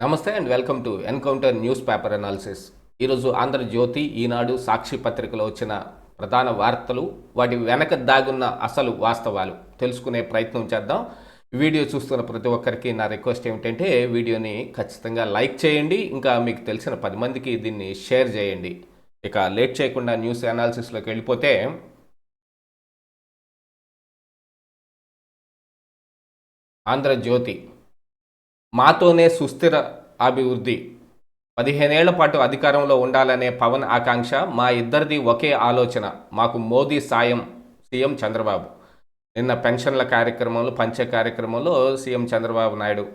నమస్తే and welcome to encounter news paper analysis. ఈరోజు ఆంధ్రజ్యోతి ఈనాడు సాక్షి పత్రికలో వచ్చిన ప్రధాన వార్తలు వాటి వెనక దాగున్న అసలు వాస్తవాలు తెలుసుకునే ప్రయత్నం చేద్దాం. వీడియో చూస్తున్న ప్రతి ఒక్కరికి నా రిక్వెస్ట్ ఏమిటంటే వీడియోని ఖచ్చితంగా లైక్ చేయండి ఇంకా మీకు తెలిసిన పది మందికి దీన్ని షేర్ చేయండి. ఇక లేట్ చేయకుండా న్యూస్ అనాలిసిస్లోకి వెళ్ళిపోతే ఆంధ్రజ్యోతి మాతోనే సుస్థిర అభివృద్ధి. పదిహేనేళ్ళ పాటు అధికారంలో ఉండాలనే పవన్ ఆకాంక్ష మా ఇద్దరిది ఒకే ఆలోచన. మాకు మోదీ సాయం సీఎం చంద్రబాబు. నిన్న పెన్షన్ల కార్యక్రమంలో పంచ కార్యక్రమంలో సీఎం చంద్రబాబు నాయుడు.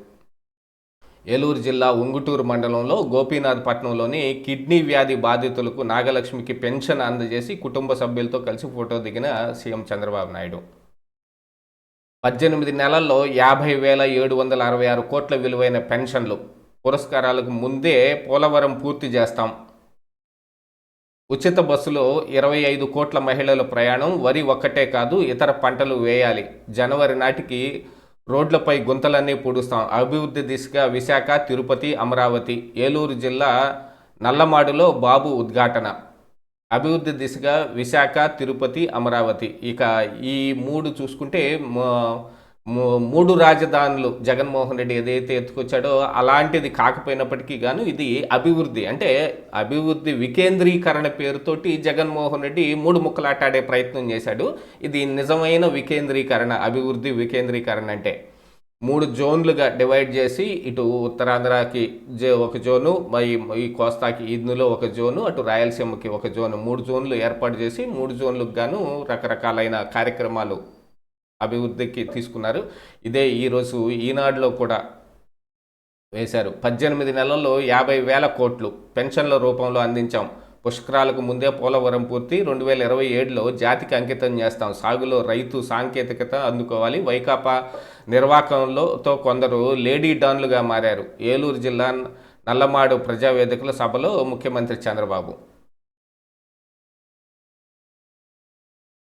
ఏలూరు జిల్లా ఉంగుటూరు మండలంలో గోపీనాథ్ పట్నంలోని కిడ్నీ వ్యాధి బాధితులకు నాగలక్ష్మికి పెన్షన్ అందజేసి కుటుంబ సభ్యులతో కలిసి ఫోటో దిగిన సీఎం చంద్రబాబు నాయుడు. పద్దెనిమిది నెలల్లో యాభై వేల ఏడు వందల అరవై ఆరు కోట్ల విలువైన పెన్షన్లు. పురస్కారాలకు ముందే పోలవరం పూర్తి చేస్తాం. ఉచిత బస్సులో ఇరవై ఐదు కోట్ల మహిళల ప్రయాణం వరి ఒక్కటే కాదు ఇతర పంటలు వేయాలి. జనవరి నాటికి రోడ్లపై గుంతలన్నీ పూడుస్తాం. అభివృద్ధి దిశగా విశాఖ తిరుపతి అమరావతి ఏలూరు జిల్లా నల్లమాడులో బాబు ఉద్ఘాటన. అభివృద్ధి దిశగా విశాఖ తిరుపతి అమరావతి. ఇక ఈ మూడు చూసుకుంటే మూడు రాజధానులు జగన్మోహన్ రెడ్డి ఏదైతే ఎత్తుకొచ్చాడో అలాంటిది కాకపోయినప్పటికీ గాను ఇది అభివృద్ధి. అంటే అభివృద్ధి వికేంద్రీకరణ పేరుతోటి జగన్మోహన్ రెడ్డి మూడు ముక్కలాటాడే ప్రయత్నం చేశాడు. ఇది నిజమైన వికేంద్రీకరణ అభివృద్ధి వికేంద్రీకరణ అంటే. మూడు జోన్లుగా డివైడ్ చేసి ఇటు ఉత్తరాంధ్రకి ఒక జోను మరి ఈ కోస్తాకి ఇందులో ఒక జోను అటు రాయలసీమకి ఒక జోను. మూడు జోన్లు ఏర్పాటు చేసి మూడు జోన్లకు గాను రకరకాలైన కార్యక్రమాలు అభివృద్ధికి తీసుకున్నారు. ఇదే ఈరోజు ఈనాడులో కూడా వేశారు. పద్దెనిమిది నెలల్లో యాభై వేల కోట్లు పెన్షన్ల రూపంలో అందించాం. పుష్కరాలకు ముందే పోలవరం పూర్తి. రెండు వేల ఇరవై ఏడులో జాతికి అంకితం చేస్తాం. సాగులో రైతు సాంకేతికత అందుకోవాలి. వైకాపా నిర్వాహకంలోతో కొందరు లేడీ డాన్లుగా మారారు. ఏలూరు జిల్లా నల్లమాడు ప్రజావేదికల సభలో ముఖ్యమంత్రి చంద్రబాబు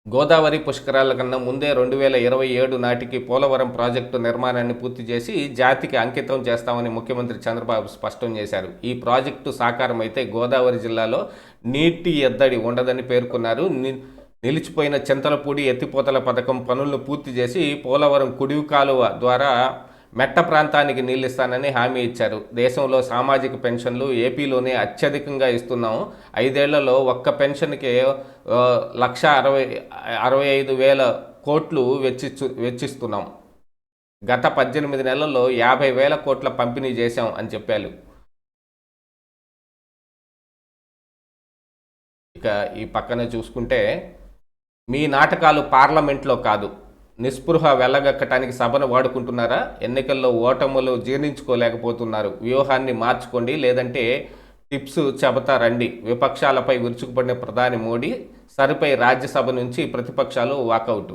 గోదావరి పుష్కరాల కన్నా ముందే రెండు వేల ఇరవై ఏడు నాటికి పోలవరం ప్రాజెక్టు నిర్మాణాన్ని పూర్తి చేసి జాతికి అంకితం చేస్తామని ముఖ్యమంత్రి చంద్రబాబు స్పష్టం చేశారు. ఈ ప్రాజెక్టు సాకారం అయితే గోదావరి జిల్లాలో నీటి ఎద్దడి ఉండదని పేర్కొన్నారు. ని- నిలిచిపోయిన చింతలపూడి ఎత్తిపోతల పథకం పనులను పూర్తి చేసి పోలవరం కుడివి కాలువ ద్వారా మెట్ట ప్రాంతానికి నీళ్ళిస్తానని హామీ ఇచ్చారు. దేశంలో సామాజిక పెన్షన్లు ఏపీలోనే అత్యధికంగా ఇస్తున్నాం ఐదేళ్ళలో ఒక్క పెన్షన్కి లక్ష అరవై అరవై ఐదు వేల కోట్లు వెచ్చిచ్చు వెచ్చిస్తున్నాం. గత పద్దెనిమిది నెలల్లో యాభై వేల కోట్ల పంపిణీ చేశాం అని చెప్పారు. ఇక ఈ పక్కన చూసుకుంటే మీ నాటకాలు పార్లమెంట్లో కాదు. నిస్పృహ వెళ్ళగక్కటానికి సభను వాడుకుంటున్నారా? ఎన్నికల్లో ఓటములు జీర్ణించుకోలేకపోతున్నారు. వ్యూహాన్ని మార్చుకోండి లేదంటే టిప్స్ చెబుతా రండి. విపక్షాలపై విరుచుకుపడిన ప్రధాని మోడీ సరిపై రాజ్యసభ నుంచి ప్రతిపక్షాలు వాకౌట్.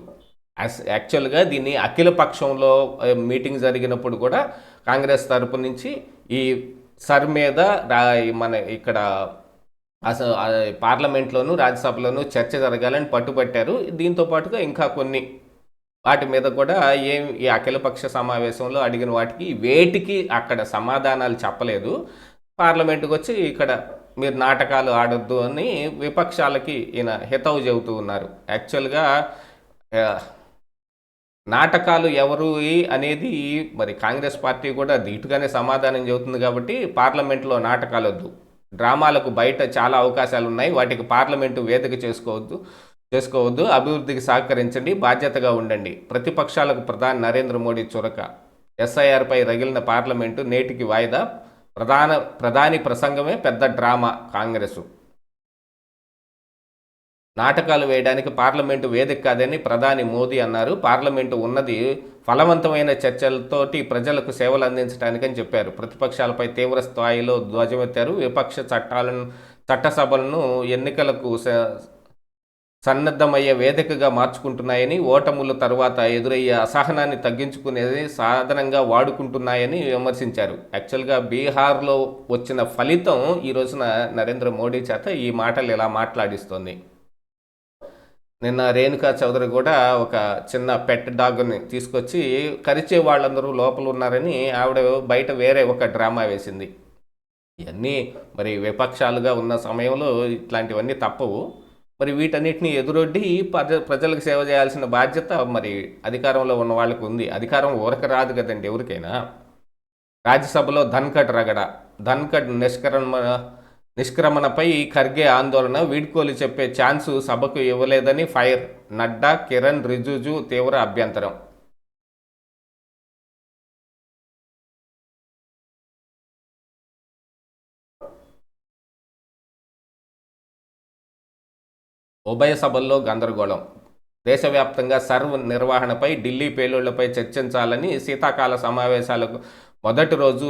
యాక్చువల్గా దీన్ని అఖిల పక్షంలో మీటింగ్ జరిగినప్పుడు కూడా కాంగ్రెస్ తరపు నుంచి ఈ సర్ మీద రా- మన ఇక్కడ అసలు పార్లమెంట్లోనూ పార్లమెంట్లోను రాజ్యసభలోను చర్చ జరగాలని పట్టుబట్టారు. దీంతో పాటుగా ఇంకా కొన్ని వాటి మీద కూడా ఏం ఈ అఖిలపక్ష సమావేశంలో అడిగిన వాటికి వేటికి అక్కడ సమాధానాలు చెప్పలేదు. పార్లమెంటుకు వచ్చి ఇక్కడ మీరు నాటకాలు ఆడొద్దు అని విపక్షాలకి ఈయన హితవు చెబుతూ ఉన్నారు. యాక్చువల్గా నాటకాలు ఎవరు అనేది మరి కాంగ్రెస్ పార్టీ కూడా ధీటుగానే సమాధానం చెబుతుంది కాబట్టి పార్లమెంట్లో నాటకాలు వద్దు డ్రామాలకు బయట చాలా అవకాశాలు ఉన్నాయి వాటికి పార్లమెంటు వేదిక చేసుకోవద్దు. చేసుకోవద్దు అభివృద్ధికి సహకరించండి బాధ్యతగా ఉండండి. ప్రతిపక్షాలకు ప్రధాని నరేంద్ర మోడీ చురక. ఎస్ఐఆర్పై రగిలిన పార్లమెంటు నేటికి వాయిదా. ప్రధాన ప్రధాని ప్రసంగమే పెద్ద డ్రామా కాంగ్రెసు. నాటకాలు వేయడానికి పార్లమెంటు వేదిక కాదని ప్రధాని మోదీ అన్నారు. పార్లమెంటు ఉన్నది ఫలవంతమైన చర్చలతోటి ప్రజలకు సేవలు అందించడానికని చెప్పారు. ప్రతిపక్షాలపై తీవ్ర స్థాయిలో ధ్వజమెత్తారు. విపక్ష చట్టాలను చట్టసభలను ఎన్నికలకు స- సన్నద్ధమయ్యే వేదికగా మార్చుకుంటున్నాయని ఓటముల తర్వాత ఎదురయ్యే అసహనాన్ని తగ్గించుకునేది సాధనంగా వాడుకుంటున్నాయని విమర్శించారు. యాక్చువల్గా బీహార్లో వచ్చిన ఫలితం ఈ రోజున నరేంద్ర మోడీ చేత ఈ మాటలు ఇలా మాట్లాడిస్తోంది. నిన్న రేణుకా చౌదరి కూడా ఒక చిన్న పెట్ డాగ్ని తీసుకొచ్చి కరిచే వాళ్ళందరూ లోపల ఉన్నారని ఆవిడ బయట వేరే ఒక డ్రామా వేసింది. ఇవన్నీ మరి విపక్షాలుగా ఉన్న సమయంలో ఇట్లాంటివన్నీ తప్పవు. మరి వీటన్నిటిని ఎదురొడ్డి ప్రజ ప్రజలకు సేవ చేయాల్సిన బాధ్యత మరి అధికారంలో ఉన్న వాళ్ళకు ఉంది. అధికారం ఊరక రాదు కదండి ఎవరికైనా. రాజ్యసభలో ధన్కడ్ రగడ ధన్కడ్ నిష్క్రమణ నిష్క్రమణపై ఖర్గే ఆందోళన వీడ్కోలు చెప్పే ఛాన్సు సభకు ఇవ్వలేదని ఫైర్ నడ్డా కిరణ్ రిజుజు తీవ్ర అభ్యంతరం. ఉభయ సభల్లో గందరగోళం. దేశవ్యాప్తంగా సర్వ్ నిర్వహణపై ఢిల్లీ పేలుళ్ళపై చర్చించాలని శీతాకాల సమావేశాలకు మొదటి రోజు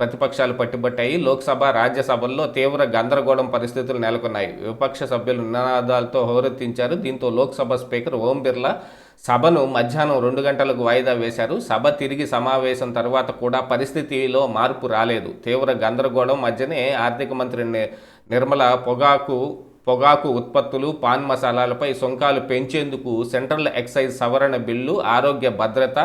ప్రతిపక్షాలు పట్టుబట్టాయి. లోక్సభ రాజ్యసభల్లో తీవ్ర గందరగోళం పరిస్థితులు నెలకొన్నాయి. విపక్ష సభ్యులు నినాదాలతో హోరెత్తించారు. దీంతో లోక్సభ స్పీకర్ ఓం బిర్లా సభను మధ్యాహ్నం రెండు గంటలకు వాయిదా వేశారు. సభ తిరిగి సమావేశం తర్వాత కూడా పరిస్థితిలో మార్పు రాలేదు. తీవ్ర గందరగోళం మధ్యనే ఆర్థిక మంత్రి నిర్మల పొగాకు పొగాకు ఉత్పత్తులు పాన్ మసాలాలపై సుంకాలు పెంచేందుకు సెంట్రల్ ఎక్సైజ్ సవరణ బిల్లు ఆరోగ్య భద్రత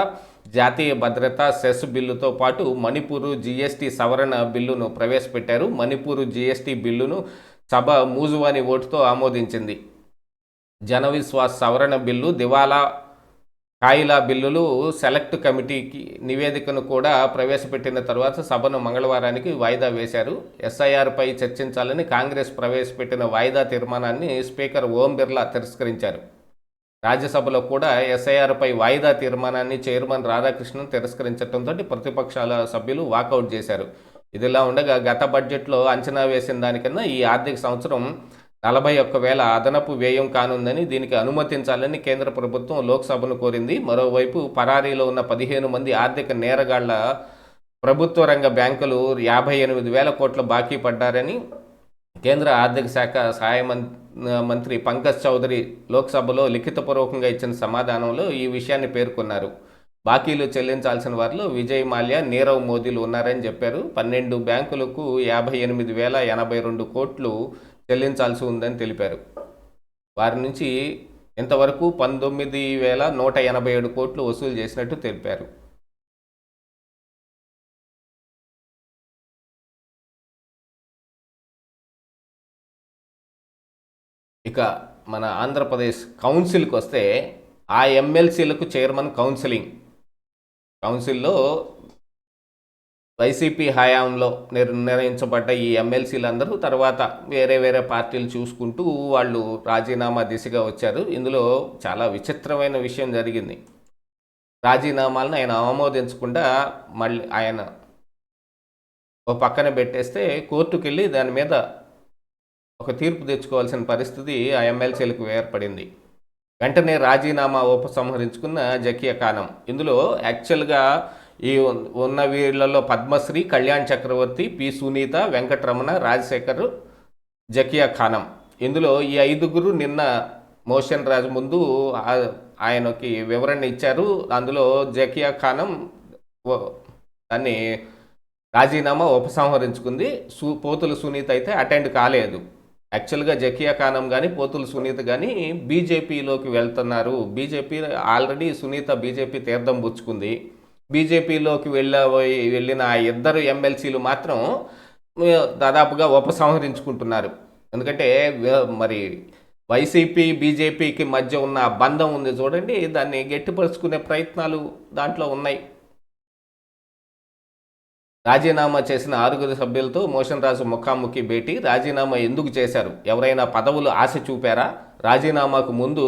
జాతీయ భద్రత సెస్ బిల్లుతో పాటు మణిపూరు జీఎస్టీ సవరణ బిల్లును ప్రవేశపెట్టారు. మణిపూరు జీఎస్టీ బిల్లును సభ మూజువాని ఓటుతో ఆమోదించింది. జనవిశ్వాస్ సవరణ బిల్లు దివాలా కాయిలా బిల్లులు సెలెక్ట్ కమిటీకి నివేదికను కూడా ప్రవేశపెట్టిన తర్వాత సభను మంగళవారానికి వాయిదా వేశారు. ఎస్ఐఆర్పై చర్చించాలని కాంగ్రెస్ ప్రవేశపెట్టిన వాయిదా తీర్మానాన్ని స్పీకర్ ఓం బిర్లా తిరస్కరించారు. రాజ్యసభలో కూడా ఎస్ఐఆర్పై వాయిదా తీర్మానాన్ని చైర్మన్ రాధాకృష్ణన్ తిరస్కరించడంతో ప్రతిపక్షాల సభ్యులు వాకౌట్ చేశారు. ఇదిలా ఉండగా గత బడ్జెట్లో అంచనా వేసిన దానికన్నా ఈ ఆర్థిక సంవత్సరం నలభై ఒక్క వేల అదనపు వ్యయం కానుందని దీనికి అనుమతించాలని కేంద్ర ప్రభుత్వం లోక్సభను కోరింది. మరోవైపు పరారీలో ఉన్న పదిహేను మంది ఆర్థిక నేరగాళ్ళ ప్రభుత్వ రంగ బ్యాంకులు యాభై ఎనిమిది వేల కోట్ల బాకీ పడ్డారని కేంద్ర ఆర్థిక శాఖ సహాయ మం- మంత్రి పంకజ్ చౌదరి లోక్సభలో లిఖితపూర్వకంగా ఇచ్చిన సమాధానంలో ఈ విషయాన్ని పేర్కొన్నారు. బాకీలు చెల్లించాల్సిన వారిలో విజయ్ మాల్యా నీరవ్ మోదీలు ఉన్నారని చెప్పారు. పన్నెండు బ్యాంకులకు యాభై ఎనిమిది వేల ఎనభై రెండు కోట్లు చెల్లించాల్సి ఉందని తెలిపారు. వారి నుంచి ఇంతవరకు పంతొమ్మిది వేల నూట ఎనభై ఏడు కోట్లు వసూలు చేసినట్టు తెలిపారు. ఇక మన ఆంధ్రప్రదేశ్ కౌన్సిల్కి వస్తే ఆ ఎమ్మెల్సీలకు చైర్మన్ కౌన్సిలింగ్. కౌన్సిల్లో వైసీపీ హయాంలో నిర్ణయించబడ్డ ఈ ఎమ్మెల్సీలందరూ తర్వాత వేరే వేరే పార్టీలు చూసుకుంటూ వాళ్ళు రాజీనామా దిశగా వచ్చారు. ఇందులో చాలా విచిత్రమైన విషయం జరిగింది. రాజీనామాలను ఆయన ఆమోదించకుండా మళ్ళీ ఆయన ఓ పక్కన పెట్టేస్తే కోర్టుకు వెళ్ళి దాని మీద ఒక తీర్పు తెచ్చుకోవాల్సిన పరిస్థితి ఆ ఎమ్మెల్సీలకు ఏర్పడింది. వెంటనే రాజీనామా ఉపసంహరించుకున్న జకియా ఖానం ఇందులో యాక్చువల్గా ఈ ఉన్న వీళ్ళలో పద్మశ్రీ కళ్యాణ్ చక్రవర్తి పి. సునీత వెంకటరమణ రాజశేఖర్ జకియా ఖానం. ఇందులో ఈ ఐదుగురు నిన్న మోషన్ రాజు ముందు ఆయనకి వివరణ ఇచ్చారు. అందులో జకియా ఖానం దాన్ని రాజీనామా ఉపసంహరించుకుంది. సు పోతుల సునీత అయితే అటెండ్ కాలేదు. యాక్చువల్గా జకియా ఖానం కానీ పోతుల సునీత కానీ బీజేపీలోకి వెళ్తున్నారు. బీజేపీ ఆల్రెడీ సునీత బీజేపీ తీర్థం పుచ్చుకుంది. బీజేపీలోకి వెళ్ళబోయి వెళ్ళిన ఆ ఇద్దరు ఎమ్మెల్సీలు మాత్రం దాదాపుగా ఉపసంహరించుకుంటున్నారు. ఎందుకంటే మరి వైసీపీ బీజేపీకి మధ్య ఉన్న బంధం ఉంది చూడండి దాన్ని గట్టిపరుచుకునే ప్రయత్నాలు దాంట్లో ఉన్నాయి. రాజీనామా చేసిన ఆరుగురు సభ్యులతో మోషన్ రాజు ముఖాముఖి భేటీ రాజీనామా ఎందుకు చేశారు? ఎవరైనా పదవులు ఆశ చూపారా? రాజీనామాకు ముందు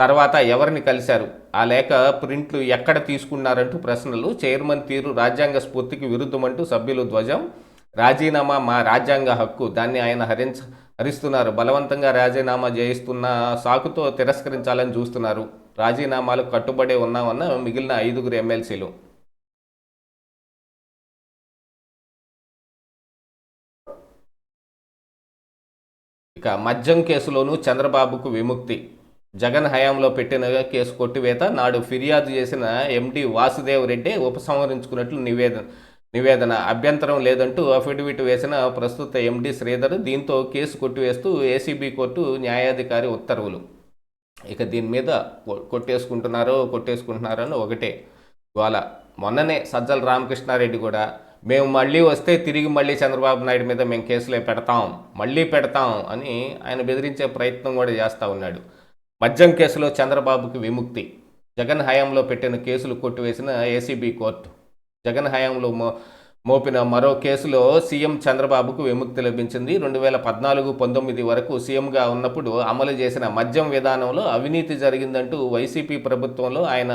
తర్వాత ఎవరిని కలిశారు? ఆ లేఖ ప్రింట్లు ఎక్కడ తీసుకున్నారంటూ ప్రశ్నలు. చైర్మన్ తీరు రాజ్యాంగ స్ఫూర్తికి విరుద్ధమంటూ సభ్యులు ధ్వజం. రాజీనామా మా రాజ్యాంగ హక్కు. దాన్ని ఆయన హరించ హరిస్తున్నారు. బలవంతంగా రాజీనామా చేయిస్తున్న సాకుతో తిరస్కరించాలని చూస్తున్నారు. రాజీనామాలు కట్టుబడే ఉన్నామన్న మిగిలిన ఐదుగురు ఎమ్మెల్సీలు. ఇక మద్యం కేసులోనూ చంద్రబాబుకు విముక్తి. జగన్ హయాంలో పెట్టిన కేసు కొట్టివేత నాడు ఫిర్యాదు చేసిన ఎండి వాసుదేవ్ రెడ్డి ఉపసంహరించుకున్నట్లు నివేదన నివేదన. అభ్యంతరం లేదంటూ అఫిడవిట్ వేసిన ప్రస్తుత ఎండి శ్రీధర్ దీంతో కేసు కొట్టివేస్తూ ఏసీబీ కోర్టు న్యాయాధికారి ఉత్తర్వులు. ఇక దీని మీద కొ- కొట్టేసుకుంటున్నారో కొట్టేసుకుంటున్నారో అని ఒకటే. ఇవాళ మొన్ననే సజ్జల రామకృష్ణారెడ్డి కూడా మేము మళ్ళీ వస్తే తిరిగి మళ్ళీ చంద్రబాబు నాయుడు మీద మేము కేసులే పెడతాం మళ్ళీ పెడతాం అని ఆయన బెదిరించే ప్రయత్నం కూడా చేస్తూ ఉన్నాడు. మద్యం కేసులో చంద్రబాబుకి విముక్తి. జగన్ హయాంలో పెట్టిన కేసులు కొట్టివేసిన ఏసీబీ కోర్టు. జగన్ హయాంలో మో మోపిన మరో కేసులో సీఎం చంద్రబాబుకు విముక్తి లభించింది. రెండు వేల పద్నాలుగు పంతొమ్మిది వరకు సీఎంగా ఉన్నప్పుడు అమలు చేసిన మద్యం విధానంలో అవినీతి జరిగిందంటూ వైసీపీ ప్రభుత్వంలో ఆయన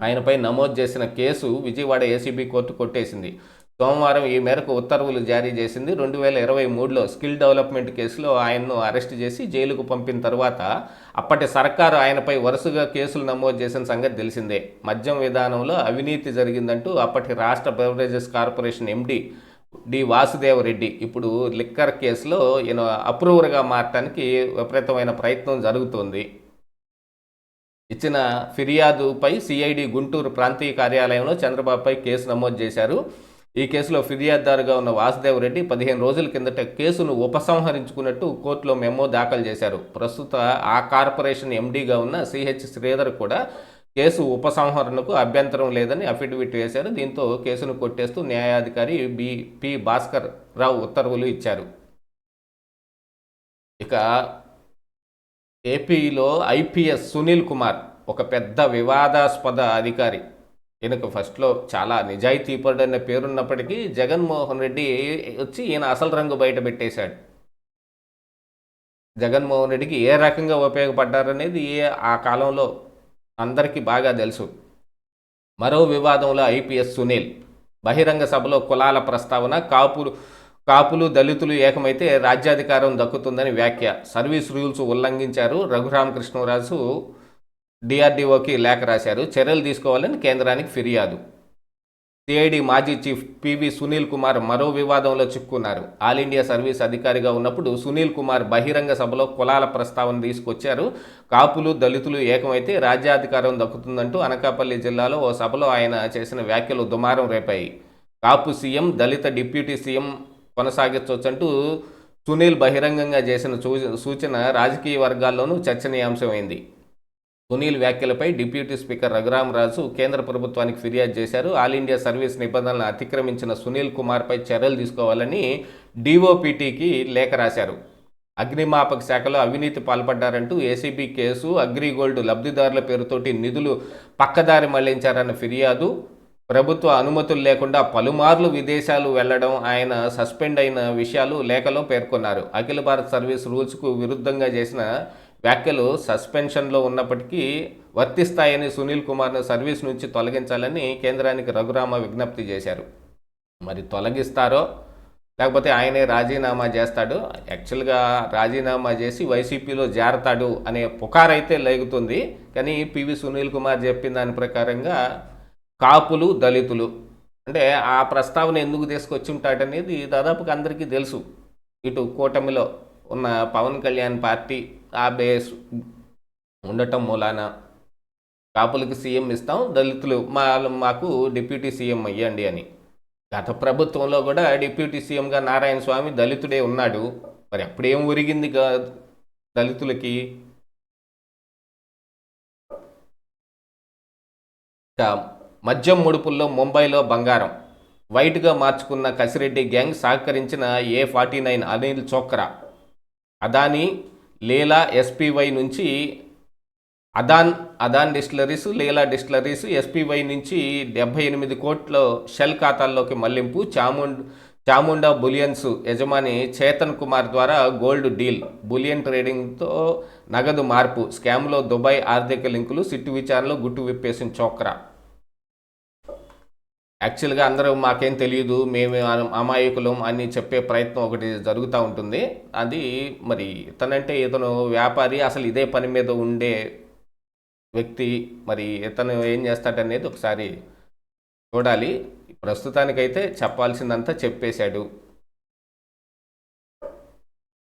ఆయనపై నమోదు చేసిన కేసు విజయవాడ ఏసీబీ కోర్టు కొట్టేసింది. సోమవారం ఈ మేరకు ఉత్తర్వులు జారీ చేసింది. రెండు వేల ఇరవై మూడులో స్కిల్ డెవలప్మెంట్ కేసులో ఆయన్ను అరెస్ట్ చేసి జైలుకు పంపిన తర్వాత అప్పటి సర్కారు ఆయనపై వరుసగా కేసులు నమోదు చేసిన సంగతి తెలిసిందే. మద్యం విధానంలో అవినీతి జరిగిందంటూ అప్పటి రాష్ట్ర beverages corporation MD D Vasudeva Reddy. ఇప్పుడు లిక్కర్ కేసులో ఈయన అప్రూవర్గా మారటానికి విపరీతమైన ప్రయత్నం జరుగుతోంది. ఇచ్చిన ఫిర్యాదుపై సిఐడి గుంటూరు ప్రాంతీయ కార్యాలయంలో చంద్రబాబుపై కేసు నమోదు చేశారు. ఈ కేసులో ఫిర్యాదుదారుగా ఉన్న వాసుదేవ్ రెడ్డి పదిహేను రోజుల కిందట కేసును ఉపసంహరించుకున్నట్టు కోర్టులో మెమో దాఖలు చేశారు. ప్రస్తుత ఆ కార్పొరేషన్ ఎండీగా ఉన్న సిహెచ్ శ్రీధర్ కూడా కేసు ఉపసంహరణకు అభ్యంతరం లేదని అఫిడవిట్ వేశారు. దీంతో కేసును కొట్టేస్తూ న్యాయాధికారి బి పి భాస్కర్ రావు ఉత్తర్వులు ఇచ్చారు. ఇక ఏపీలో ఐపీఎస్ సునీల్ కుమార్ ఒక పెద్ద వివాదాస్పద అధికారి. ఈయనకు ఫస్ట్లో చాలా నిజాయితీపరుడు అనే పేరున్నప్పటికీ జగన్మోహన్ రెడ్డి వచ్చి ఈయన అసలు రంగు బయట పెట్టేశాడు. జగన్మోహన్ రెడ్డికి ఏ రకంగా ఉపయోగపడ్డారనేది ఏ ఆ కాలంలో అందరికీ బాగా తెలుసు. మరో వివాదంలో ఐపీఎస్ సునీల్. బహిరంగ సభలో కులాల ప్రస్తావన కాపులు కాపులు దళితులు ఏకమైతే రాజ్యాధికారం దక్కుతుందని వ్యాఖ్య. సర్వీస్ రూల్స్ ఉల్లంఘించారు రఘురామకృష్ణరాజు. డిఆర్డీఓకి లేఖ రాశారు. చర్యలు తీసుకోవాలని కేంద్రానికి ఫిర్యాదు. సిఐడి మాజీ చీఫ్ పివి సునీల్ కుమార్ మరో వివాదంలో చిక్కున్నారు. ఆల్ ఇండియా సర్వీస్ అధికారిగా ఉన్నప్పుడు సునీల్ కుమార్ బహిరంగ సభలో కులాల ప్రస్తావన తీసుకొచ్చారు. కాపులు దళితులు ఏకమైతే రాజ్యాధికారం దక్కుతుందంటూ అనకాపల్లి జిల్లాలో ఓ సభలో ఆయన చేసిన వ్యాఖ్యలు దుమారం రేపాయి. Kapu CM Dalit deputy CM కొనసాగించవచ్చంటూ Sunil బహిరంగంగా చేసిన సూచన రాజకీయ వర్గాల్లోనూ చర్చనీయాంశమైంది. సునీల్ వ్యాఖ్యలపై డిప్యూటీ స్పీకర్ రఘురామరాజు కేంద్ర ప్రభుత్వానికి ఫిర్యాదు చేశారు. ఆల్ ఇండియా సర్వీస్ నిబంధనలను అతిక్రమించిన సునీల్ కుమార్పై చర్యలు తీసుకోవాలని డిఓపిటికి లేఖ రాశారు. అగ్నిమాపక శాఖలో అవినీతి పాల్పడ్డారంటూ ఏసీబీ కేసు అగ్రిగోల్డ్ లబ్ధిదారుల పేరుతోటి నిధులు పక్కదారి మళ్ళించారన్న ఫిర్యాదు ప్రభుత్వ అనుమతులు లేకుండా పలుమార్లు విదేశాలు వెళ్ళడం ఆయన సస్పెండ్ అయిన విషయాలు లేఖలో పేర్కొన్నారు. అఖిల భారత్ సర్వీస్ రూల్స్కు విరుద్ధంగా చేసిన వ్యాఖ్యలు సస్పెన్షన్లో ఉన్నప్పటికీ వర్తిస్తాయని సునీల్ కుమార్ను సర్వీస్ నుంచి తొలగించాలని కేంద్రానికి రఘురామ విజ్ఞప్తి చేశారు. మరి తొలగిస్తారో? లేకపోతే ఆయనే రాజీనామా చేస్తాడు? యాక్చువల్గా రాజీనామా చేసి వైసీపీలో చేరతాడు అనే పుకారైతే లేగుతుంది. కానీ పివి సునీల్ కుమార్ చెప్పిన దాని ప్రకారంగా కాపులు దళితులు. అంటే ఆ ప్రస్తావన ఎందుకు తీసుకొచ్చి ఉంటాడనేది దాదాపుగా అందరికీ తెలుసు. ఇటు కూటమిలో ఉన్న పవన్ కళ్యాణ్ పార్టీ ఆ బేస్ ఉండటం మూలాన కాపులకు సీఎం ఇస్తాం దళితులు మా మాకు డిప్యూటీ సీఎం అయ్యండి అని. గత ప్రభుత్వంలో కూడా డిప్యూటీ సీఎంగా నారాయణ స్వామి దళితుడే ఉన్నాడు. మరి అప్పుడేం ఒరిగింది దళితులకి? మద్యం ముడుపుల్లో ముంబైలో బంగారం. వైట్గా మార్చుకున్న కసిరెడ్డి గ్యాంగ్ సహకరించిన A forty nine Anil Chokra Adani Leela SPY నుంచి Adan Adan distilleries Leela distilleries SPY నుంచి డెబ్బై ఎనిమిది కోట్ల షెల్ ఖాతాల్లోకి మళ్ళింపు. చాముండ్ చాముండా బులియన్స్ యజమాని చేతన్ కుమార్ ద్వారా గోల్డ్ డీల్. బులియన్ ట్రేడింగ్తో నగదు మార్పు. స్కామ్లో దుబాయ్ ఆర్థిక లింకులు సిట్టు విచారణలో గుట్టు విప్పేసిన చోక్రా. యాక్చువల్గా అందరూ మాకేం తెలియదు మేము అమాయకులం అని చెప్పే ప్రయత్నం ఒకటి జరుగుతూ ఉంటుంది. అది మరి ఇతనంటే ఇతను వ్యాపారి అసలు ఇదే పని మీద ఉండే వ్యక్తి మరి ఇతను ఏం చేస్తాడనేది ఒకసారి చూడాలి. ప్రస్తుతానికైతే చెప్పాల్సిందంతా చెప్పేశాడు.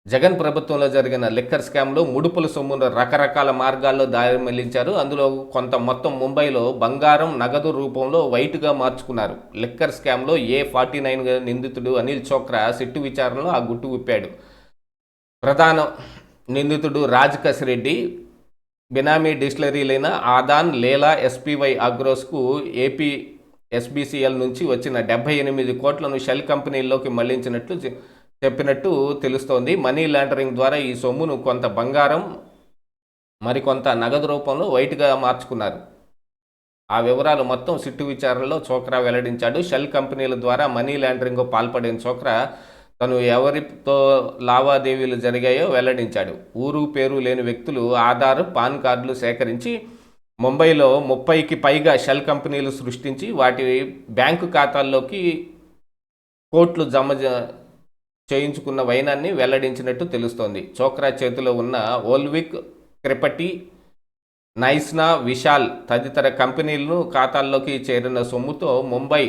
జగన్ ప్రభుత్వంలో జరిగిన లిక్కర్ స్కామ్లో ముడుపుల సొమ్మును రకరకాల మార్గాల్లో దారి మళ్ళించారు. అందులో కొంత మొత్తం ముంబైలో బంగారం నగదు రూపంలో వైట్గా మార్చుకున్నారు. లిక్కర్ స్కామ్లో ఏ ఫార్టీ నైన్ నిందితుడు అనిల్ చోక్రా సిట్టు విచారణలో ఆ గుట్టు విప్పాడు. ప్రధాన నిందితుడు రాజ్ రెడ్డి బినామీ డిస్టిలరీలైన ఆదాన్ లేలా ఎస్పీవై అగ్రోస్కు ఏపీ ఎస్బీసీఎల్ నుంచి వచ్చిన డెబ్బై ఎనిమిది కోట్లను షెల్ కంపెనీల్లోకి మళ్ళించినట్లు చెప్పినట్టు తెలుస్తోంది. మనీ లాండరింగ్ ద్వారా ఈ సొమ్మును కొంత బంగారం మరికొంత నగదు రూపంలో వైట్గా మార్చుకున్నారు. ఆ వివరాలు మొత్తం సిట్టు విచారణలో చోక్రా వెల్లడించాడు. షెల్ కంపెనీల ద్వారా మనీ లాండరింగ్ పాల్పడిన చోక్రా తను ఎవరితో లావాదేవీలు జరిగాయో వెల్లడించాడు. ఊరు పేరు లేని వ్యక్తులు ఆధార్ పాన్ కార్డులు సేకరించి ముంబైలో ముప్పైకి పైగా షెల్ కంపెనీలు సృష్టించి వాటి బ్యాంకు ఖాతాల్లోకి కోట్లు జమ చేయించుకున్న వైనాన్ని వెల్లడించినట్టు తెలుస్తోంది. చోక్రా చేతిలో ఉన్న ఓల్విక్ క్రిపటి నైస్నా విశాల్ తదితర కంపెనీలను ఖాతాల్లోకి చేరిన సొమ్ముతో ముంబై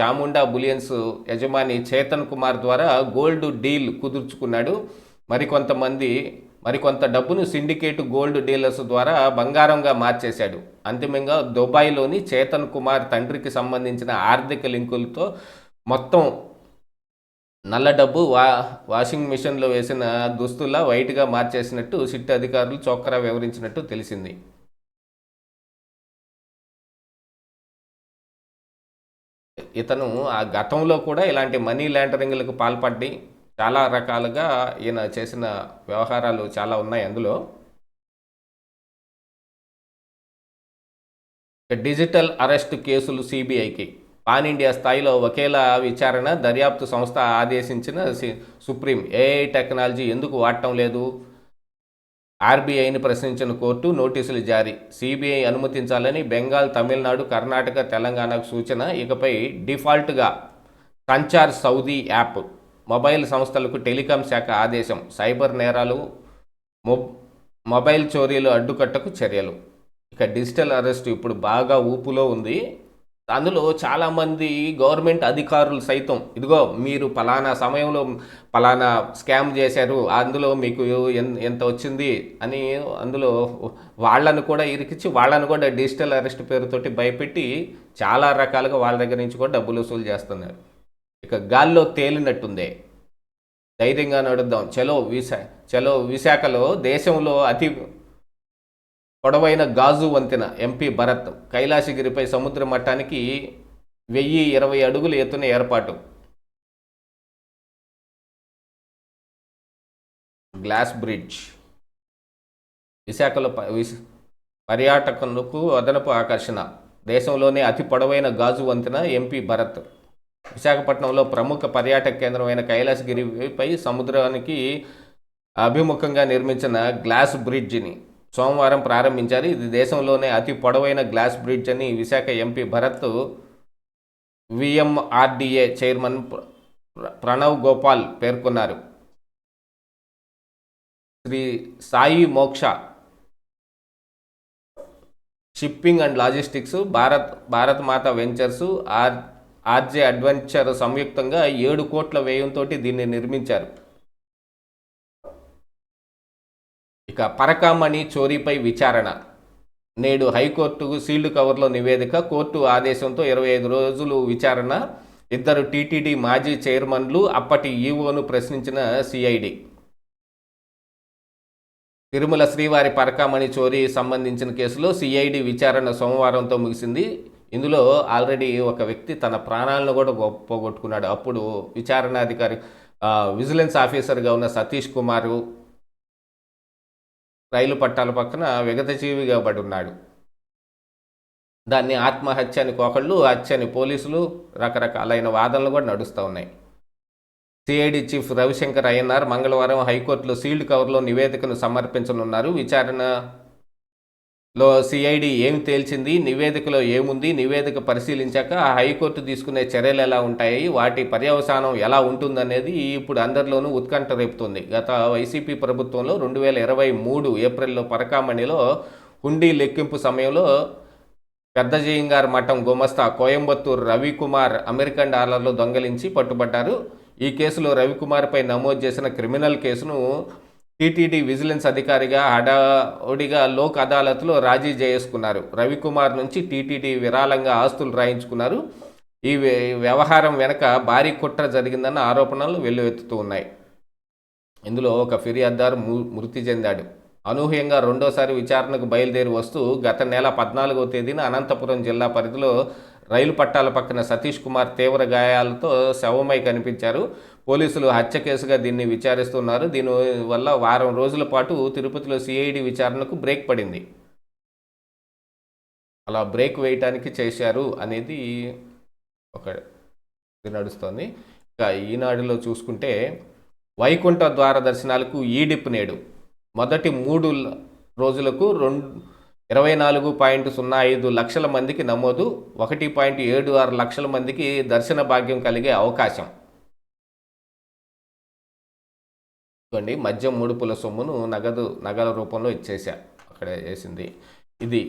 చాముండా బులియన్స్ యజమాని చేతన్ కుమార్ ద్వారా గోల్డ్ డీల్ కుదుర్చుకున్నాడు. మరికొంతమంది మరికొంత డబ్బును సిండికేట్ గోల్డ్ డీలర్స్ ద్వారా బంగారంగా మార్చేశాడు. అంతిమంగా దుబాయ్లోని చేతన్ కుమార్ తండ్రికి సంబంధించిన ఆర్థిక లింకులతో మొత్తం నల్ల డబ్బు వా వాషింగ్ మిషన్లో వేసిన దుస్తుల్లా వైట్గా మార్చేసినట్టు సిట్ అధికారులు చోక్రా వివరించినట్టు తెలిసింది. ఇతను ఆ గతంలో కూడా ఇలాంటి మనీ లాండరింగ్లకు పాల్పడి చాలా రకాలుగా ఈయన చేసిన వ్యవహారాలు చాలా ఉన్నాయి అందులో. డిజిటల్ అరెస్ట్ కేసులు సిబిఐకి. పాన్ ఇండియా స్థాయిలో ఒకేలా విచారణ దర్యాప్తు సంస్థ ఆదేశించిన సి- సుప్రీం ఏఐ టెక్నాలజీ ఎందుకు వాడటం లేదు? ఆర్బీఐని ప్రశ్నించిన కోర్టు నోటీసులు జారీ. సిబిఐ అనుమతించాలని బెంగాల్ తమిళనాడు కర్ణాటక తెలంగాణకు సూచన ఇకపై డిఫాల్ట్గా సంచార్ సౌదీ యాప్. మొబైల్ సంస్థలకు టెలికాం శాఖ ఆదేశం. సైబర్ నేరాలు మొబైల్ చోరీలు అడ్డుకట్టకు చర్యలు. ఇక డిజిటల్ అరెస్ట్ ఇప్పుడు బాగా ఊపులో ఉంది. అందులో చాలామంది గవర్నమెంట్ అధికారులు సైతం ఇదిగో మీరు పలానా సమయంలో పలానా స్కామ్ చేశారు అందులో మీకు ఎంత వచ్చింది అని అందులో వాళ్ళను కూడా ఇరికించి వాళ్ళను కూడా డిజిటల్ అరెస్ట్ పేరుతోటి భయపెట్టి చాలా రకాలుగా వాళ్ళ దగ్గర నుంచి కూడా డబ్బులు వసూలు చేస్తున్నారు. ఇక గాల్లో తేలినట్టుందే. ధైర్యంగా నడుద్దాం. చలో విశా చలో విశాఖలో దేశంలో అతి పొడవైన గాజు వంతెన ఎంపీ భరత్ కైలాసగిరిపై సముద్ర మట్టానికి వెయ్యి ఇరవై అడుగుల ఎత్తున ఏర్పాటు. Glass bridge. విశాఖలో ప- పర్యాటకులకు అదనపు ఆకర్షణ. దేశంలోనే అతి పొడవైన గాజు వంతెన ఎంపీ భరత్. విశాఖపట్నంలో ప్రముఖ పర్యాటక కేంద్రమైన కైలాసగిరిపై సముద్రానికి అభిముఖంగా నిర్మించిన గ్లాస్ బ్రిడ్జిని. సోమవారం ప్రారంభించారు. ఇది దేశంలోనే అతి పొడవైన గ్లాస్ బ్రిడ్జ్ అని Visakha MP Bharat VMRDA chairman Pranav Gopal పేర్కొన్నారు. Sri Sai Moksha shipping and logistics Bharat Bharat Mata ventures R RJ adventure సంయుక్తంగా ఏడు కోట్ల వ్యయంతో దీన్ని నిర్మించారు. ఇక పరకామణి చోరీపై విచారణ. నేడు హైకోర్టుకు సీల్డ్ కవర్లో నివేదిక కోర్టు ఆదేశంతో ఇరవై ఐదు రోజులు విచారణ. ఇద్దరు టీటీడీ మాజీ చైర్మన్లు అప్పటి ఈవోను ప్రశ్నించిన సిఐడి. తిరుమల శ్రీవారి పరకామణి చోరీ సంబంధించిన కేసులో సిఐడి విచారణ సోమవారంతో ముగిసింది. ఇందులో ఆల్రెడీ ఒక వ్యక్తి తన ప్రాణాలను కూడా పోగొట్టుకున్నాడు. అప్పుడు విచారణాధికారి విజిలెన్స్ ఆఫీసర్గా ఉన్న సతీష్ కుమారు రైలు పట్టాల పక్కన విగతజీవిగా పడి ఉన్నాడు. దాన్ని ఆత్మహత్య అని ఒకళ్ళు హత్య అని పోలీసులు రకరకాలైన వాదనలు కూడా నడుస్తూ ఉన్నాయి. సిఐడి చీఫ్ రవిశంకర్ అయ్యన్నార్ మంగళవారం హైకోర్టులో సీల్డ్ కవర్లో నివేదికను సమర్పించనున్నారు. విచారణ లో సిఐడి ఏమి తేల్చింది నివేదికలో ఏముంది నివేదిక పరిశీలించాక ఆ హైకోర్టు తీసుకునే చర్యలు ఎలా ఉంటాయి వాటి పర్యవసానం ఎలా ఉంటుందనేది ఇప్పుడు అందరిలోనూ ఉత్కంఠ రేపుతుంది. గత వైసీపీ ప్రభుత్వంలో రెండు వేల ఇరవై మూడు ఏప్రిల్లో పరకామణిలో హుండీ లెక్కింపు సమయంలో పెద్ద జయంగార్ మఠం గుమస్తా కోయంబత్తూరు రవికుమార్ అమెరికన్ డాలర్లు దొంగలించి పట్టుబడ్డారు. ఈ కేసులో రవికుమార్పై నమోదు చేసిన క్రిమినల్ కేసును టీటీడీ విజిలెన్స్ అధికారిగా హడావుడిగా లోక్ అదాలత్లో రాజీ చేసుకున్నారు. రవికుమార్ నుంచి టీటీడీ విరాళంగా ఆస్తులు రాయించుకున్నారు. ఈ వ్యవహారం వెనక భారీ కుట్ర జరిగిందన్న ఆరోపణలు వెల్లువెత్తుతూ ఉన్నాయి. ఇందులో ఒక ఫిర్యాదుదారు మృతి చెందాడు. అనూహ్యంగా రెండోసారి విచారణకు బయలుదేరి వస్తూ గత నెల పద్నాలుగో తేదీన అనంతపురం జిల్లా పరిధిలో రైలు పట్టాల పక్కన సతీష్ కుమార్ తీవ్ర గాయాలతో శవమై కనిపించారు. పోలీసులు హత్య కేసుగా దీన్ని విచారిస్తున్నారు. దీనివల్ల వారం రోజుల పాటు తిరుపతిలో సిఐడి విచారణకు బ్రేక్ పడింది. అలా బ్రేక్ వేయటానికి చేశారు అనేది ఒక ఇది నడుస్తోంది. ఇక ఈనాడులో చూసుకుంటే వైకుంఠ ద్వార దర్శనాలకు ఈడిప్ నేడు. మొదటి మూడు రోజులకు రెండు ఇరవై నాలుగు పాయింట్ సున్నా ఐదు లక్షల మందికి నమోదు ఒకటి పాయింట్ ఏడు ఆరు లక్షల మందికి దర్శన భాగ్యం కలిగే అవకాశం. ఇదిగోండి మద్యం ముడుపుల సొమ్మును నగదు నగల రూపంలో ఇచ్చేసా అక్కడ వేసింది ఇది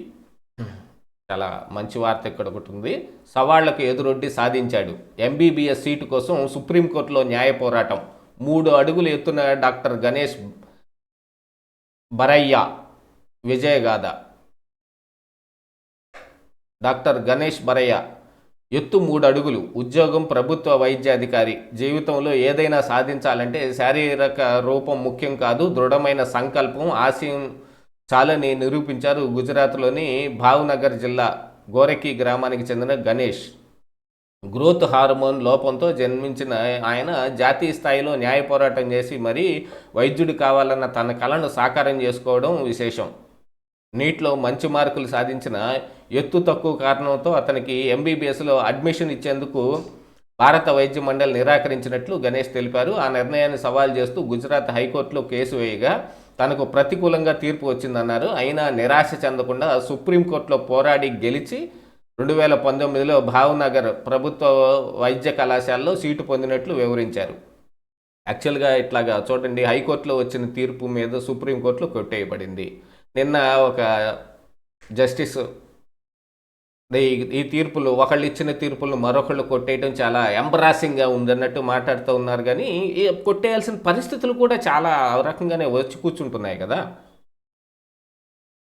చాలా మంచి వార్త ఇక్కడ ఒకటి ఉంది. సవాళ్ళకు ఎదురొడ్డి సాధించాడు. ఎంబీబీఎస్ సీటు కోసం సుప్రీంకోర్టులో న్యాయ పోరాటం. మూడు అడుగులు ఎత్తున డాక్టర్ గణేష్ బరయ్య విజయగాథ. డాక్టర్ గణేష్ బరయ్య ఎత్తు మూడు అడుగులు. ఉద్యోగం ప్రభుత్వ వైద్యాధికారి. జీవితంలో ఏదైనా సాధించాలంటే శారీరక రూపం ముఖ్యం కాదు దృఢమైన సంకల్పం ఆశయం చాలని నిరూపించారు గుజరాత్లోని భావ్నగర్ జిల్లా గోరకి గ్రామానికి చెందిన గణేష్. గ్రోత్ హార్మోన్ లోపంతో జన్మించిన ఆయన జాతీయ స్థాయిలో న్యాయ పోరాటం చేసి మరీ వైద్యుడు కావాలన్న తన కళను సాకారం చేసుకోవడం విశేషం. నీట్లో మంచి మార్కులు సాధించిన ఎత్తు తక్కువ కారణంతో అతనికి ఎంబీబీఎస్లో అడ్మిషన్ ఇచ్చేందుకు భారత వైద్య మండలి నిరాకరించినట్లు గణేష్ తెలిపారు. ఆ నిర్ణయాన్ని సవాల్ చేస్తూ గుజరాత్ హైకోర్టులో కేసు వేయగా తనకు ప్రతికూలంగా తీర్పు వచ్చిందన్నారు. అయినా నిరాశ చెందకుండా సుప్రీంకోర్టులో పోరాడి గెలిచి రెండు వేల పంతొమ్మిదిలో భావనగర్ ప్రభుత్వ వైద్య కళాశాలలో సీటు పొందినట్లు వివరించారు. యాక్చువల్గా ఇట్లాగా చూడండి హైకోర్టులో వచ్చిన తీర్పు మీద సుప్రీంకోర్టులో కొట్టేయబడింది. నిన్న ఒక జస్టిస్ ఈ ఈ తీర్పులు ఒకళ్ళు ఇచ్చిన తీర్పులు మరొకళ్ళు కొట్టేయడం చాలా ఎంబరాసింగ్గా ఉందన్నట్టు మాట్లాడుతూ ఉన్నారు. కానీ కొట్టేయాల్సిన పరిస్థితులు కూడా చాలా రకంగానే వచ్చి కూర్చుంటున్నాయి కదా.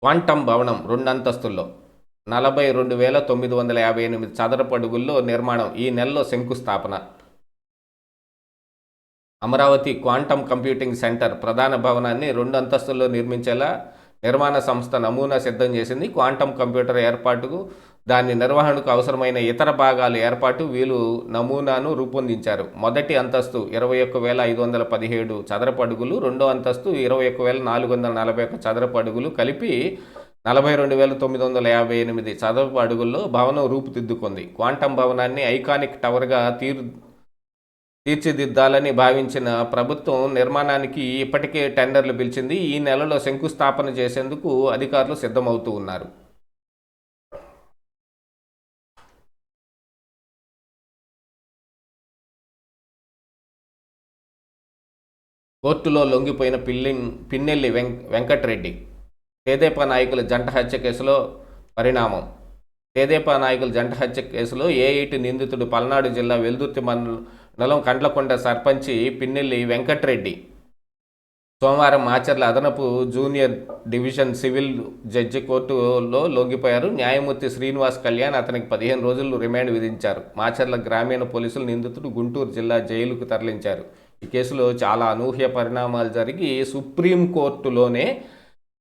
క్వాంటం భవనం రెండు అంతస్తుల్లో నలభై రెండు వేల తొమ్మిది వందల యాభై ఎనిమిది చదరపడుగుల్లో నిర్మాణం ఈ నెలలో శంకుస్థాపన. అమరావతి క్వాంటమ్ కంప్యూటింగ్ సెంటర్ ప్రధాన భవనాన్ని రెండు అంతస్తుల్లో నిర్మించేలా నిర్మాణ సంస్థ నమూనా సిద్ధం చేసింది. క్వాంటమ్ కంప్యూటర్ ఏర్పాటుకు దాని నిర్వహణకు అవసరమైన ఇతర భాగాలు ఏర్పాటు వీలు నమూనాను రూపొందించారు. మొదటి అంతస్తు ఇరవై ఒక్క వేల ఐదు వందల పదిహేడు చదరపు అడుగులు రెండో అంతస్తు ఇరవై ఒక్క వేల నాలుగు వందల నలభై ఒక్క చదరపు అడుగులు కలిపి నలభై రెండు వేల తొమ్మిది వందల యాభై ఎనిమిది చదరపు అడుగుల్లో భవనం రూపుదిద్దుకుంది. క్వాంటమ్ భవనాన్ని ఐకానిక్ టవర్గా తీరు తీర్చిదిద్దాలని భావించిన ప్రభుత్వం నిర్మాణానికి ఇప్పటికే టెండర్లు పిలిచింది. ఈ నెలలో శంకుస్థాపన చేసేందుకు అధికారులు సిద్ధమవుతూ ఉన్నారు. కోర్టులో లొంగిపోయిన పిల్లిన్ పిన్నెల్లి వెం వెంకటరెడ్డి తెదేపా నాయకుల జంట హత్య కేసులో పరిణామం. తెదేపా నాయకుల జంట హత్య కేసులో ఏఐటి నిందితుడు పల్నాడు జిల్లా వెల్దుర్తి మండలం కండ్లకొండ సర్పంచి పిన్నెల్లి వెంకట్రెడ్డి. సోమవారం మాచర్ల అదనపు జూనియర్ డివిజన్ సివిల్ జడ్జి కోర్టులో లొంగిపోయారు. న్యాయమూర్తి శ్రీనివాస్ కళ్యాణ్ అతనికి పదిహేను రోజులు రిమాండ్ విధించారు. మాచర్ల గ్రామీణ పోలీసులు నిందితుడు గుంటూరు జిల్లా జైలుకు తరలించారు. ఈ కేసులో చాలా అనూహ్య పరిణామాలు జరిగి సుప్రీంకోర్టులోనే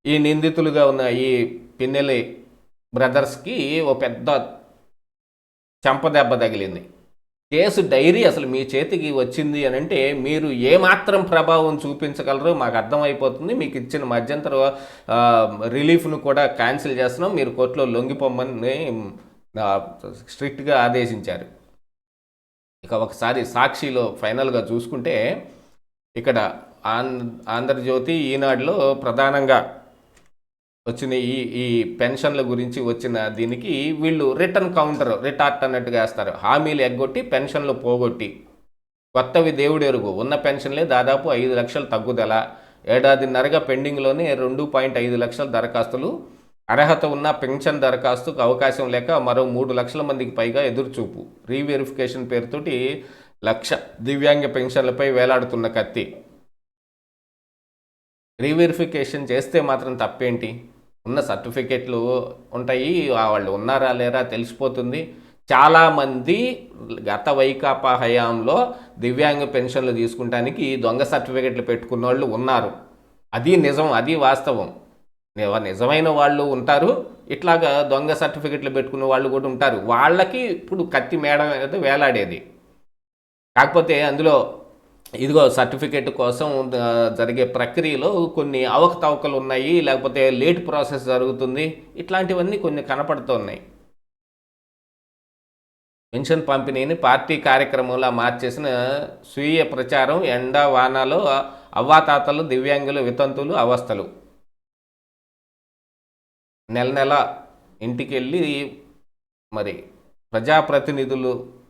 ఈ నిందితులుగా ఉన్న ఈ పిన్నెలి బ్రదర్స్కి ఓ పెద్ద చెంపదెబ్బ తగిలింది. కేసు డైరీ అసలు మీ చేతికి వచ్చింది అని అంటే మీరు ఏమాత్రం ప్రభావం చూపించగలరో మాకు అర్థమైపోతుంది. మీకు ఇచ్చిన మధ్యంతర రిలీఫ్ను కూడా క్యాన్సిల్ చేస్తున్నాం. మీరు కోర్టులో లొంగిపోమ్మని స్ట్రిక్ట్గా ఆదేశించారు. ఇక ఒకసారి సాక్షిలో ఫైనల్గా చూసుకుంటే ఇక్కడ ఆంధ్ర ఆంధ్రజ్యోతి ఈనాడులో ప్రధానంగా వచ్చిన ఈ ఈ పెన్షన్ల గురించి వచ్చిన దీనికి వీళ్ళు రిటర్న్ కౌంటర్ రిటార్ట్ అన్నట్టుగా వేస్తారు. హామీలు ఎగ్గొట్టి పెన్షన్లు పోగొట్టి. కొత్తవి దేవుడు ఎరుగు ఉన్న పెన్షన్లే దాదాపు ఐదు లక్షలు తగ్గుదల. ఏడాదిన్నరగా పెండింగ్లోనే రెండు పాయింట్ ఐదు లక్షల దరఖాస్తులు. అర్హత ఉన్న పెన్షన్ దరఖాస్తుకు అవకాశం లేక మరో మూడు లక్షల మందికి పైగా ఎదురుచూపు. రీవెరిఫికేషన్ పేరుతోటి లక్ష దివ్యాంగ పెన్షన్లపై వేలాడుతున్న కత్తి. రీవెరిఫికేషన్ చేస్తే మాత్రం తప్పేంటి? ఉన్న సర్టిఫికెట్లు ఉంటాయి వాళ్ళు ఉన్నారా లేరా తెలిసిపోతుంది. చాలామంది గత వైకాపా హయాంలో దివ్యాంగ పెన్షన్లు తీసుకుంటానికి దొంగ సర్టిఫికెట్లు పెట్టుకున్న వాళ్ళు ఉన్నారు. అది నిజం అది వాస్తవం. నిజమైన వాళ్ళు ఉంటారు ఇట్లాగా దొంగ సర్టిఫికెట్లు పెట్టుకున్న వాళ్ళు కూడా ఉంటారు. వాళ్ళకి ఇప్పుడు కత్తి మేడ అనేది వేలాడేది. కాకపోతే అందులో ఇదిగో సర్టిఫికేట్ కోసం జరిగే ప్రక్రియలో కొన్ని అవకతవకలు ఉన్నాయి లేకపోతే లేట్ ప్రాసెస్ జరుగుతుంది. ఇట్లాంటివన్నీ కొన్ని కనపడుతున్నాయి. పెన్షన్ పంపిణీని పార్టీ కార్యక్రమంలా మార్చేసిన స్వీయ ప్రచారం ఎండ వానాలో అవ్వాతాతలు దివ్యాంగులు వితంతులు అవస్థలు. నెల నెల ఇంటికి వెళ్ళి మరి ప్రజాప్రతినిధులు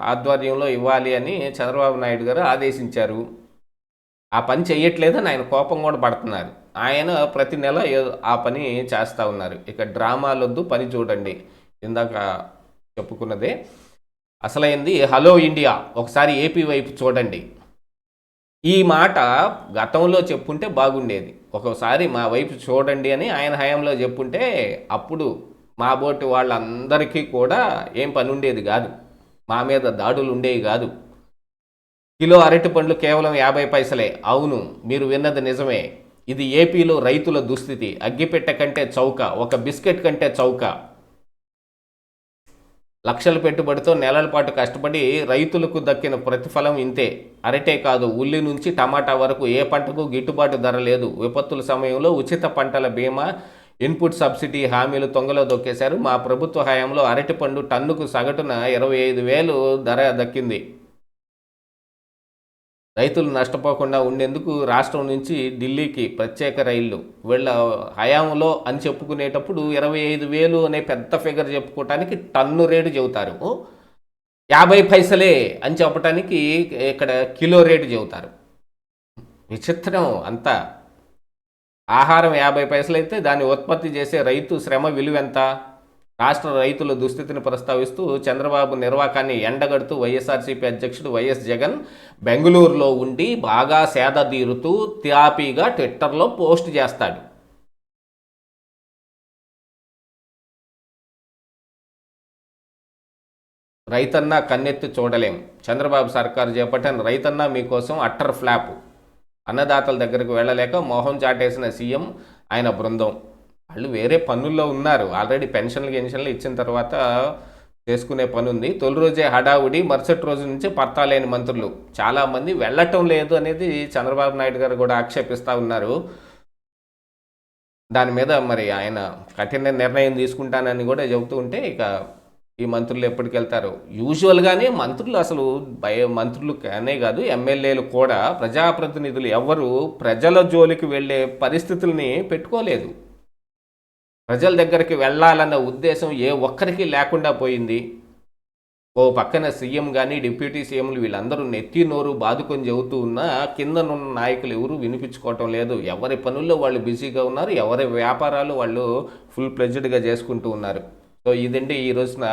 ఆధ్వర్యంలో ఇవ్వాలి అని చంద్రబాబు నాయుడు గారు ఆదేశించారు. ఆ పని చేయట్లేదని ఆయన కోపం కూడా పడుతున్నారు. ఆయన ప్రతి నెల ఆ పని చేస్తూ ఉన్నారు. ఇక డ్రామాలొద్దు పని చూడండి. ఇందాక చెప్పుకున్నదే. అసలైంది హలో ఇండియా ఒకసారి ఏపీ వైపు చూడండి. ఈ మాట గతంలో చెప్పుంటే బాగుండేది. ఒకసారి మా వైపు చూడండి అని ఆయన హయాంలో చెప్పుంటే అప్పుడు మా బోటి వాళ్ళందరికీ కూడా ఏం పని ఉండేది కాదు. మా మీద దాడులు ఉండేవి కాదు. కిలో అరటి పండ్లు కేవలం యాభై పైసలే. అవును మీరు విన్నది నిజమే. ఇది ఏపీలో రైతుల దుస్థితి. అగ్గిపెట్టె కంటే చౌక ఒక బిస్కెట్ కంటే చౌక. లక్షల పెట్టుబడితో నెలల పాటు కష్టపడి రైతులకు దక్కిన ప్రతిఫలం ఇంతే. అరటే కాదు ఉల్లి నుంచి టమాటా వరకు ఏ పంటకు గిట్టుబాటు ధర లేదు. విపత్తుల సమయంలో ఉచిత పంటల బీమా ఇన్పుట్ సబ్సిడీ హామీలు తొంగలో దొక్కేశారు. మా ప్రభుత్వ హయాంలో అరటిపండు టన్నుకు సగటున ఇరవై ఐదు వేలు ధర దక్కింది. రైతులు నష్టపోకుండా ఉండేందుకు రాష్ట్రం నుంచి ఢిల్లీకి ప్రత్యేక రైళ్ళు. వీళ్ళ హయాంలో అని చెప్పుకునేటప్పుడు ఇరవై ఐదు వేలు అనే పెద్ద ఫిగర్ చెప్పుకోవటానికి టన్ను రేటు చెబుతారు. యాభై పైసలే అని చెప్పటానికి ఇక్కడ కిలో రేటు చెబుతారు. విచిత్రం అంతా. ఆహారం యాభై పైసలైతే దాన్ని ఉత్పత్తి చేసే రైతు శ్రమ విలువ ఎంత? రాష్ట్ర రైతుల దుస్థితిని ప్రస్తావిస్తూ చంద్రబాబు నిర్వాకాన్ని ఎండగడుతూ వైఎస్ఆర్సీపీ అధ్యక్షుడు వైఎస్ జగన్ బెంగళూరులో ఉండి బాగా సేద తీరుతూ త్యాపీగా ట్విట్టర్లో పోస్ట్ చేస్తాడు. రైతన్న కన్నెత్తి చూడలేం. చంద్రబాబు సర్కారు చేపట్టిన రైతన్నా మీకోసం అట్టర్ ఫ్లాప్. అన్నదాతల దగ్గరకు వెళ్ళలేక మొహం చాటేసిన సీఎం ఆయన బృందం. వాళ్ళు వేరే పనుల్లో ఉన్నారు. ఆల్రెడీ పెన్షన్లు గెన్షన్లు ఇచ్చిన తర్వాత చేసుకునే పని ఉంది. తొలి రోజే హడావుడి మరుసటి రోజు నుంచి పర్తాలేని మంత్రులు. చాలామంది వెళ్ళటం లేదు అనేది చంద్రబాబు నాయుడు గారు కూడా ఆక్షేపిస్తూ ఉన్నారు. దాని మీద మరి ఆయన కఠిన నిర్ణయం తీసుకుంటానని కూడా చెబుతూ ఉంటే ఇక ఈ మంత్రులు ఎప్పటికి వెళ్తారు? యూజువల్గానే మంత్రులు అసలు భయ మంత్రులు కానే కాదు ఎమ్మెల్యేలు కూడా ప్రజాప్రతినిధులు ఎవరు ప్రజల జోలికి వెళ్ళే పరిస్థితుల్ని పెట్టుకోలేదు. ప్రజల దగ్గరికి వెళ్ళాలన్న ఉద్దేశం ఏ ఒక్కరికి లేకుండా పోయింది. ఓ పక్కన సీఎం కానీ డిప్యూటీ సీఎంలు వీళ్ళందరూ నెత్తి నోరు బాదుకొని చెబుతూ ఉన్నా కిందనున్న నాయకులు ఎవరు వినిపించుకోవటం లేదు. ఎవరి పనుల్లో వాళ్ళు బిజీగా ఉన్నారు ఎవరి వ్యాపారాలు వాళ్ళు ఫుల్ ప్లెజ్డ్గా చేసుకుంటూ ఉన్నారు. సో ఇదండి ఈ రోజున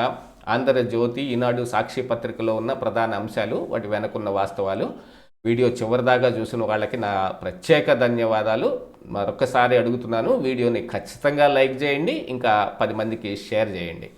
ఆంధ్రజ్యోతి ఈనాడు సాక్షి పత్రికలో ఉన్న ప్రధాన అంశాలు వాటి వెనకున్న వాస్తవాలు. వీడియో చివరిదాకా చూసిన వాళ్ళకి నా ప్రత్యేక ధన్యవాదాలు. మరొకసారి అడుగుతున్నాను వీడియోని ఖచ్చితంగా లైక్ చేయండి ఇంకా పది మందికి షేర్ చేయండి.